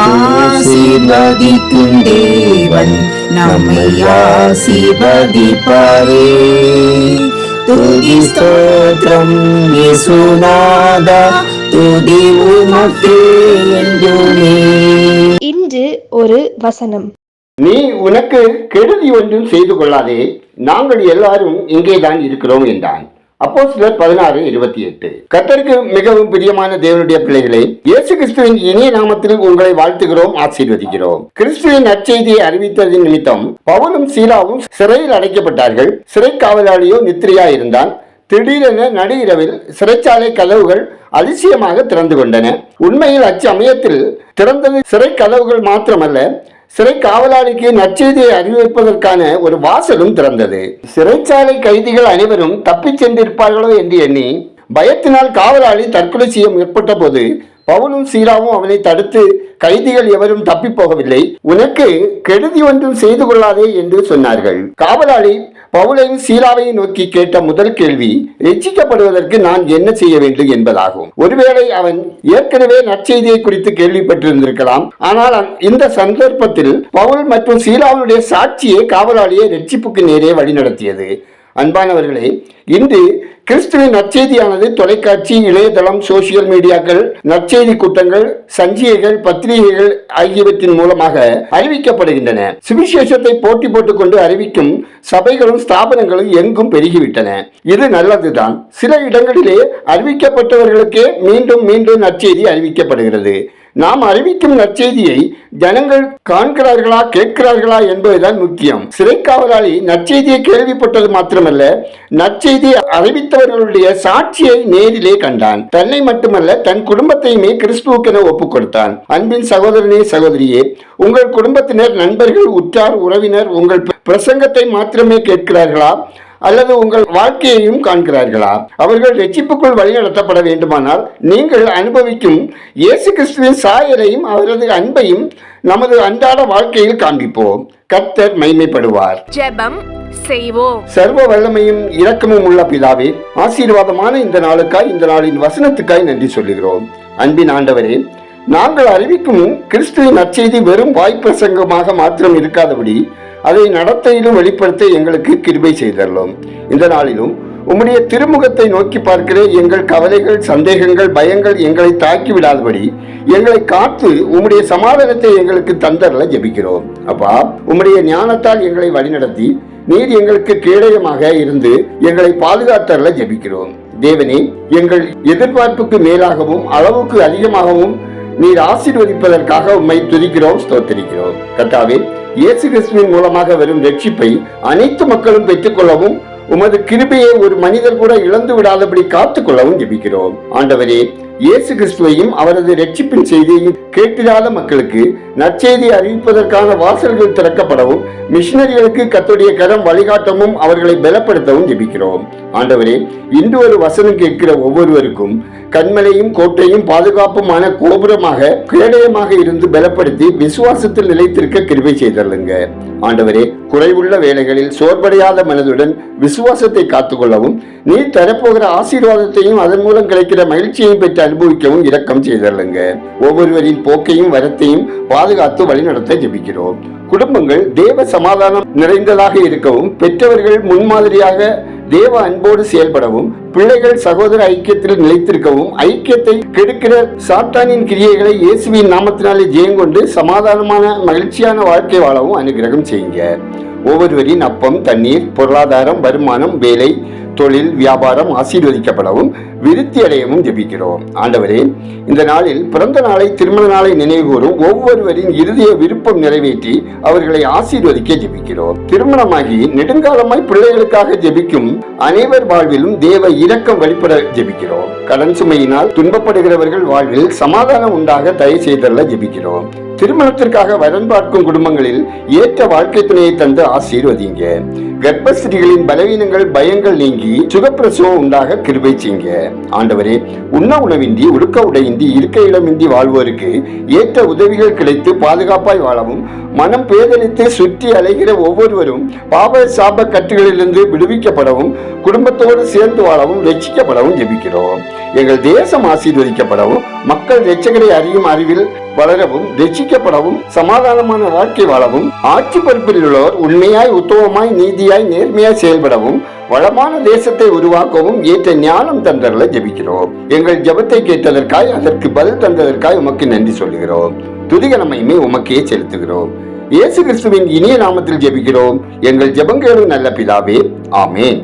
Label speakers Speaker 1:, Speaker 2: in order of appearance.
Speaker 1: ஆசீர்வதிக்கும் தேவன் நம்மை ஆசீர்வதிப்பாரே. துதி ஸ்தோத்திரம் இயேசுநாதா துதி உமக்கே என்றுமே.
Speaker 2: இன்று ஒரு வசனம்.
Speaker 3: நீ உனக்கு கெடுதி ஒன்றும் செய்து கொள்ளாதே. நாங்கள் எல்லாரும் இங்கேதான் இருக்கிறோம் என்றான். அப்போ சிலர் பதினாறு இருபத்தி எட்டு. கத்தருக்கு மிகவும் பிரியமான தேவனுடைய பிள்ளைகளை இயேசு கிறிஸ்துவின் இனிய நாமத்தில் உங்களை வாழ்த்துகிறோம் ஆசீர்வதிக்கிறோம். கிறிஸ்துவின் நற்செய்தியை அறிவித்ததின் நிமித்தம் பவுலும் சீலாவும் சிறையில் அடைக்கப்பட்டார்கள். சிறை காவலாளியோ நித்திரையா இருந்தான் திடீரென நடு இரவில் சிறைச்சாலை கதவுகள் அதிசயமாக திறந்து கொண்டன. உண்மையில் அச்சமயத்தில் திறந்தது சிறை கதவுகள் மாத்திரமல்ல சிறை காவலாளிக்கு நற்செய்தியை அறிவிப்பதற்கான ஒரு வாசலும் திறந்தது. சிறைச்சாலை கைதிகள் அனைவரும் தப்பிச் சென்றிருப்பார்களோ என்று எண்ணி பயத்தினால் காவலாளி தற்கொலை செய்ய முற்பட்ட போது பவுலும் சீராவும் அவனை தடுத்து கைதிகள் எவரும் தப்பி போகவில்லை. உனக்கு கெடுதி ஒன்றும் செய்து கொள்ளாதே என்று சொன்னார்கள். காவலாளி பவுலையும் சீராவையும் நோக்கி கேட்ட முதல் கேள்வி ரட்சிக்கப்படுவதற்கு நான் என்ன செய்ய வேண்டும் என்பதாகும். ஒருவேளை அவன் ஏற்கனவே நற்செய்தியை குறித்து கேள்விப்பட்டிருந்திருக்கலாம். ஆனால் இந்த சந்தர்ப்பத்தில் பவுல் மற்றும் சீலாவுடைய சாட்சியே காவலாளியை ரட்சிப்புக்கு நேரே வழிநடத்தியது. அன்பானவர்களே இன்று கிறிஸ்துவின் நற்செய்தியானது தொலைக்காட்சி இணையதளம் சோசியல் மீடியாக்கள் நற்செய்தி கூட்டங்கள் சஞ்சிகைகள் பத்திரிகைகள் ஆகியவற்றின் மூலமாக அறிவிக்கப்படுகின்றன. சுவிசேஷத்தை போட்டி போட்டுக்கொண்டு அறிவிக்கும் சபைகளும் ஸ்தாபனங்களும் எங்கும் பெருகிவிட்டன. இது நல்லதுதான். சில இடங்களிலே அறிவிக்கப்பட்டவர்களுக்கே மீண்டும் மீண்டும் நற்செய்தி அறிவிக்கப்படுகிறது. நாம் அறிவிக்கும் நற்செய்தியை ஜனங்கள் காண்கிறார்களா கேட்கிறார்களா என்பதுதான் முக்கியம். சிறை காவலாளி நற்செய்தியை கேள்விப்பட்டது மாத்திரமல்ல நற்செய்தி அறிவித்தவர்களுடைய சாட்சியை நேரிலே கண்டான். தன்னை மட்டுமல்ல தன் குடும்பத்தையுமே கிறிஸ்துவுக்கென ஒப்புக் கொடுத்தான் அன்பின் சகோதரனே சகோதரியே உங்கள் குடும்பத்தினர் நண்பர்கள் உற்றார் உறவினர் உங்கள் பிரசங்கத்தை மாத்திரமே கேட்கிறார்களா? அல்லது உங்கள் வாழ்க்கையையும் காண்கிறார்களா? அவர்கள் ரட்சிப்புக்குள் வழிநடத்தப்பட வேண்டுமானால் நீங்கள் அனுபவிக்கும் இயேசு கிறிஸ்துவின் சாயலையும் அவரது அன்பையும் நமது அன்றாட வாழ்க்கையில் காண்பிப்போம். கர்த்தர் மைமைப்படுவார்
Speaker 4: ஜெபம் செய்வோம்.
Speaker 3: சர்வ வல்லமையும் இரக்கமும் உள்ள பிதாவே ஆசீர்வாதமான இந்த நாளுக்காய் இந்த நாளின் வசனத்துக்காய் நன்றி சொல்லுகிறோம். அன்பின் ஆண்டவரே நாங்கள் அறிவிக்கும் கிறிஸ்துவின் நற்செய்தி வெறும் வாய்ப்பிரசங்கமாக மாத்திரம் இருக்காதபடி அதை நடத்தையிலும் வெளிப்படுத்த எங்களுக்கு கிருபை செய்தரலாம் இந்த நாளிலும் உம்முடைய திருமுகத்தை நோக்கி பார்க்கிற எங்கள் கவலைகள் சந்தேகங்கள் பயங்கள் எங்களை தாக்கி விடாதபடி எங்களை காத்து உம்முடைய சமாதானத்தை எங்களுக்கு தந்தரல ஜெபிக்கிறோம். அப்பா உம்முடைய ஞானத்தால் எங்களை வழிநடத்தி நீர் எங்களுக்கு கேடயமாக இருந்து எங்களை பாதுகாத்தரல ஜெபிக்கிறோம். தேவனே எங்கள் எதிர்பார்ப்புக்கு மேலாகவும் அளவுக்கு அதிகமாகவும் நீர் ஆசீர்வதிப்பதற்காக உம்மை துதிக்கிறோம் ஸ்தோத்தரிக்கிறோம். கர்த்தாவே இயேசு கிறிஸ்துவின் மூலமாக வரும் ரட்சிப்பை அனைத்து மக்களும் பெற்றுக்கொள்ளவும் உமது கிருபையை ஒரு மனிதர் கூட இழந்து விடாதபடி காத்துக்கொள்ளவும் ஜெபிக்கிறோம். ஆண்டவரே இயேசு கிறிஸ்துவையும் அவரது ரட்சிப்பின் செய்தியையும் கேட்டிராத மக்களுக்கு நற்செய்தி அறிவிப்பதற்கான வாசல்கள் திறக்கப்படவும் மிஷினரிகளுக்கு கத்துடைய கரம் வழிகாட்டவும் அவர்களை பலப்படுத்தவும் ஜெபிக்கிறோம். ஆண்டவரே இன்று ஒரு வசனம் கேட்கிற ஒவ்வொருவருக்கும் கண்மலையும் கோட்டையும் பாதுகாப்புமான கோபுரமாக கேடயமாக இருந்து பலப்படுத்தி விசுவாசத்தில் நிலைத்திருக்க கிருபை செய்தருளுங்க. ஆண்டவரே குறைவுள்ள வேலைகளில் சோர்வடையாத மனதுடன் விசுவாசத்தை காத்துக்கொள்ளவும் நீ தரப்போகிற ஆசீர்வாதத்தையும் அதன் மூலம் கிடைக்கிற மகிழ்ச்சியையும் பெற்று அனுபவிக்கவும் இரக்கம் செய்தருளுங்க. ஒவ்வொருவரின் போக்கையும் வரத்தையும் பாதுகாத்து வழிநடத்த ஜெபிக்கிறோம். குடும்பங்கள் தேவ சமாதானம் நிறைந்ததாக இருக்கவும் பெற்றவர்கள் முன்மாதிரியாக தேவ அன்போடு செயல்படவும் பிள்ளைகள் சகோதர ஐக்கியத்தில் நிலைத்திருக்கவும் ஐக்கியத்தை கெடுக்கிற சாத்தானின் கிரியைகளை இயேசுவின் நாமத்தினாலே ஜெயங்கொண்டு சமாதானமான மகிழ்ச்சியான வாழ்க்கை வாழவும் அனுகிரகம் செய்யுங்க. ஒவ்வொருவரின் அப்பம் தண்ணீர் பொருளாதாரம் வருமானம் வேலை தொழில் வியாபாரம் ஆசீர்வதிக்கப்படவும் விருத்தி அடையவும் ஜெபிக்கிறோம். ஆண்டவரே இந்த நாளில் பிறந்த நாளை திருமண நாளை நினைவுகூறும் ஒவ்வொருவரின் இறுதிய விருப்பம் நிறைவேற்றி அவர்களை ஆசீர்வதிக்க ஜெபிக்கிறோம். திருமணமாகி நெடுங்காலமாய் பிள்ளைகளுக்காக ஜெபிக்கும் அனைவர் வாழ்விலும் தேவ இரக்கம் வழிபட ஜெபிக்கிறோம். கடன் சுமையினால் துன்பப்படுகிறவர்கள் வாழ்வில் சமாதானம் உண்டாக தயவு செய்தல்ல ஜெபிக்கிறோம். திருமணத்திற்காக வரன் பார்க்கும் குடும்பங்களில் ஏற்ற வாழ்க்கை துணையை தந்து ஆசீர்வதிங்க கர்ப்பஸ்திரிகளின் பலவீனங்கள் பயங்கள் நீங்கி சுகப்பிரசவம் உண்டாக கிருபை செய்யுங்க. ஆண்டவரே உண்ண உணவின்றி உடுக்க உடையின்றி இருக்க இடமின்றி வாழ்வோருக்கு ஏற்ற உதவிகள் கிடைத்து பாதுகாப்பாய் வாழவும் மனம் பேதலித்து சுற்றி அலைகிற ஒவ்வொருவரும் பாப சாப கட்டுகளிலிருந்து விடுவிக்கப்படவும் குடும்பத்தோடு சேர்ந்து வாழவும் ரட்சிக்கப்படவும் ஜெபிக்கிறோம். எங்கள் தேசம் ஆசீர்வதிக்கப்படவும் மக்கள் ரட்சகரை அறியும் அறிவில் வளரவும் ரட்சிக்கப்படவும் சமாதானமான வாழ்க்கை வாழவும் ஆட்சி பொறுப்பில் உள்ளவர் உண்மையாய் உத்தமமாய் நீதியாய் நேர்மையாய் செயல்படவும் வளமான தேசத்தை உருவாக்கவும் ஏற்ற ஞானம் தந்தரல ஜெபிக்கிறோம். எங்கள் ஜெபத்தை கேட்டதற்காய் அதற்கு பதில் தந்ததற்காய் உமக்கு நன்றி சொல்லுகிறோம். துதிகனமையுமே உமக்கே செலுத்துகிறோம். இயேசு கிறிஸ்துவின் இனிய நாமத்தில் ஜெபிக்கிறோம். எங்கள் ஜெபங்களும் நல்ல பிதாவே. ஆமேன்.